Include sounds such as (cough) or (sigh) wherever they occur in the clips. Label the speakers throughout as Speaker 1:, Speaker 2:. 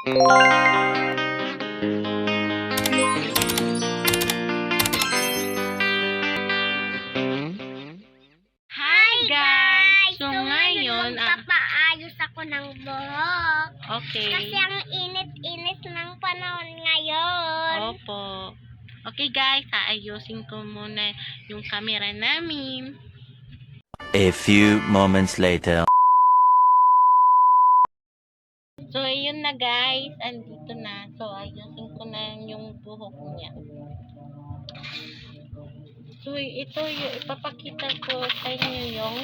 Speaker 1: Hi guys! So
Speaker 2: So,
Speaker 1: ngayon, ah,
Speaker 2: magpapaayos ako ng buhok. Kasi
Speaker 1: okay.
Speaker 2: ang init-init ng panahon ngayon.
Speaker 1: Opo. Okay guys, aayusin ko muna yung camera namin.
Speaker 3: A few moments later.
Speaker 1: So, ayun na guys. Andito na. So, ayusin ko na yung buhok niya. So, ito yung ipapakita ko sa inyo yung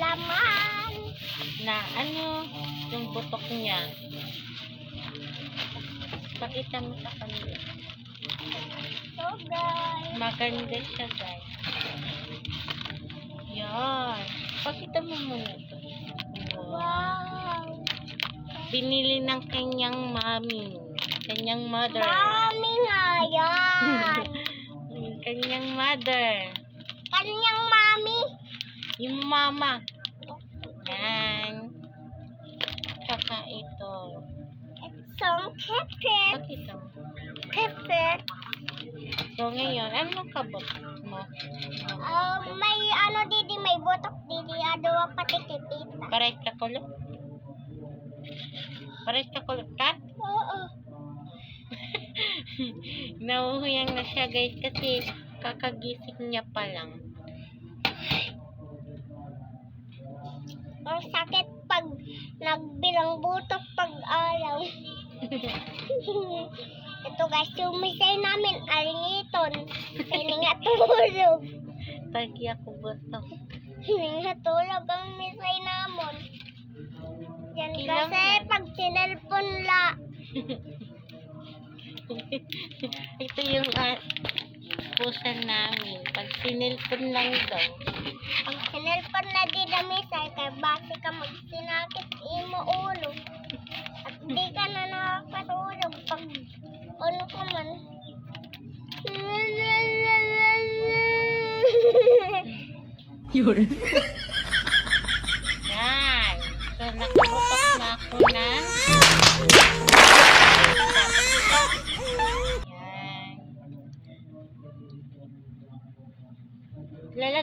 Speaker 2: Laman.
Speaker 1: na ano, yung butok niya. Pakita mo sa kanila.
Speaker 2: So guys.
Speaker 1: Maganda siya guys. Yan. Pakita mo muna ito. Wow.
Speaker 2: Wow.
Speaker 1: Binili ng kanyang mami. Kanyang mother.
Speaker 2: Mami nga yan. (laughs)
Speaker 1: Kanyang mother.
Speaker 2: Kanyang mami.
Speaker 1: Yung mama. Yan. Saka ito.
Speaker 2: Some pepper.
Speaker 1: Pakita mo.
Speaker 2: Pepper.
Speaker 1: So ngayon, ano kabot mo?
Speaker 2: Uh, may ano didi, may butok didi. Ado pati kipita.
Speaker 1: Pares ka kulot? Pares kulot kat?
Speaker 2: Oo. (laughs)
Speaker 1: Nauhuyang na siya guys kasi kakagising niya pa lang.
Speaker 2: Ang sakit pag nagbilang butok pag araw. (laughs) Ito guys, yung misay namin, alingiton. Hininga tulog.
Speaker 1: Pagi ako buto.
Speaker 2: Hininga tulog ang misay namon. Yan kasi sinelpon la, (laughs)
Speaker 1: Ito yung uh, pusa namin. Pag sinilpon lang daw.
Speaker 2: pag sinelpon na di na misay, kaya base ka magsinakit imo ulo. At di ka na nakakatulog pag ano ka man.
Speaker 1: Yan. (laughs)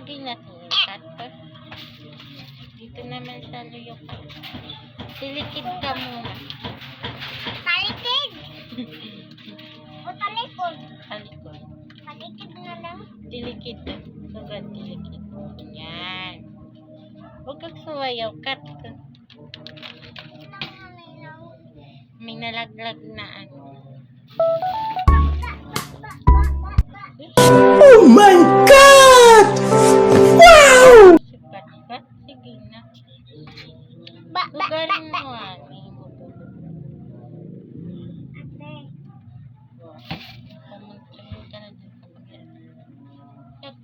Speaker 1: Lalagay natin yung cutter. Dito naman sa luyukan. Silikid ka muna.
Speaker 2: Talikid! (laughs) o talikod?
Speaker 1: Talikod.
Speaker 2: Talikid na lang.
Speaker 1: Tilikid ka. Sugad tilikid. Yan. Huwag kang suwayaw. Cut ka. May nalaglag na ano.
Speaker 3: Oh my god!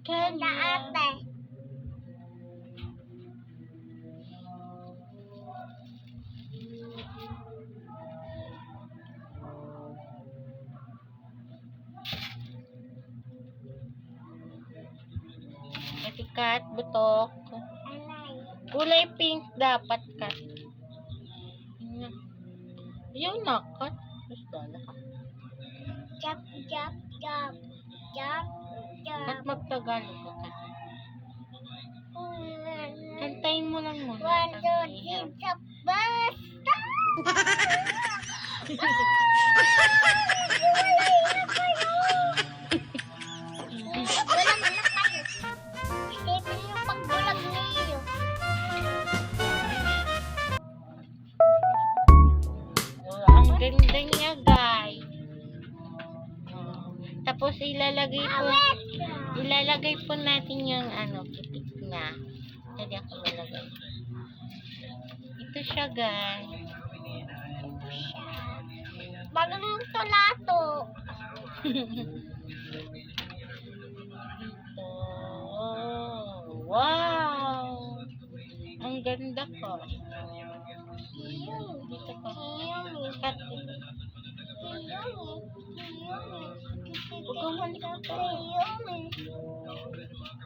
Speaker 1: Kanya.
Speaker 2: ate.
Speaker 1: Cut, butok.
Speaker 2: Anay.
Speaker 1: Kulay pink dapat. Yun. Yung na cut. Tapos dala ka.
Speaker 2: Jump, jump, jump. Jump,
Speaker 1: At
Speaker 2: jump.
Speaker 1: magtagalog ka cut. Kantayin mo lang muna.
Speaker 2: One, two, three, basta! (laughs)
Speaker 1: Tapos ilalagay po ilalagay po natin yung ano, pitik niya. Hindi ako lalagay. Ito siya, guys.
Speaker 2: Bagang tulato.
Speaker 1: Ito. Wow! Ang ganda ko. Dito. Cut dito.
Speaker 2: Iyong.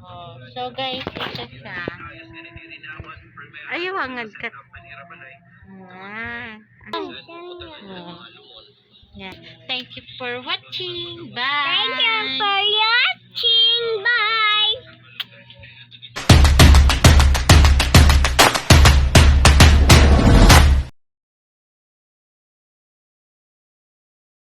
Speaker 1: Oh, so guys, ito siya. Ayaw, hangad ka. Yeah. Thank you for watching. Bye.
Speaker 2: Thank you for watching. Bye.